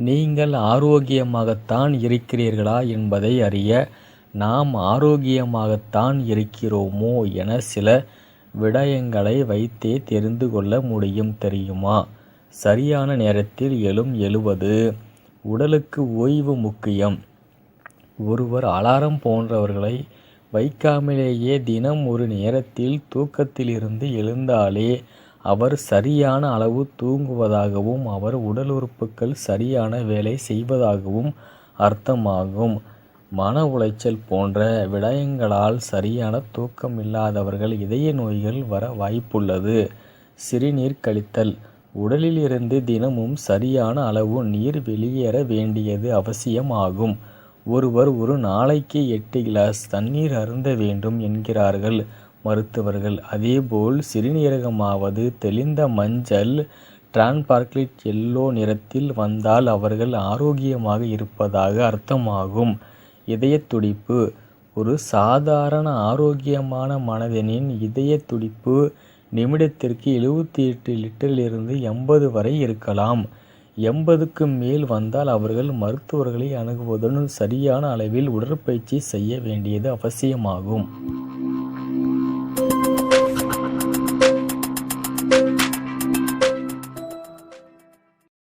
நீங்கள் ஆரோக்கியமாகத்தான் இருக்கிறீர்களா என்பதை அறிய நாம் ஆரோக்கியமாகத்தான் இருக்கிறோமோ என சில விடயங்களை வைத்தே தெரிந்து கொள்ள முடியும் தெரியுமா? சரியான நேரத்தில் எழும் எழுவது. உடலுக்கு ஓய்வு முக்கியம். ஒருவர் அலாரம் போன்றவர்களை வைக்காமலேயே தினம் ஒரு நேரத்தில் தூக்கத்திலிருந்து எழுந்தாலே அவர் சரியான அளவு தூங்குவதாகவும் அவர் உடல் உறுப்புகள் சரியான வேலை செய்வதாகவும் அர்த்தமாகும். மன உளைச்சல் போன்ற விடயங்களால் சரியான தூக்கம் இல்லாதவர்கள் இதய நோய்கள் வர வாய்ப்புள்ளது. சிறுநீர் கழித்தல். உடலிலிருந்து தினமும் சரியான அளவு நீர் வெளியேற வேண்டியது அவசியமாகும். ஒருவர் ஒரு நாளைக்கு எட்டு கிளாஸ் தண்ணீர் அருந்த வேண்டும் என்கிறார்கள். மருத்துவர்கள். அதேபோல் சிறுநீரகமாவது தெளிந்த மஞ்சள் டிரான்பார்க்லிட் எல்லோ நிறத்தில் வந்தால் அவர்கள் ஆரோக்கியமாக இருப்பதாக அர்த்தமாகும். இதய துடிப்பு. ஒரு சாதாரண ஆரோக்கியமான மனதனின் இதய துடிப்பு நிமிடத்திற்கு எழுபத்தி எட்டு லிட்டரிலிருந்து எண்பது வரை இருக்கலாம். எண்பதுக்கு மேல் வந்தால் அவர்கள் மருத்துவர்களை அணுகுவதுடன் சரியான அளவில் உடற்பயிற்சி செய்ய வேண்டியது அவசியமாகும்.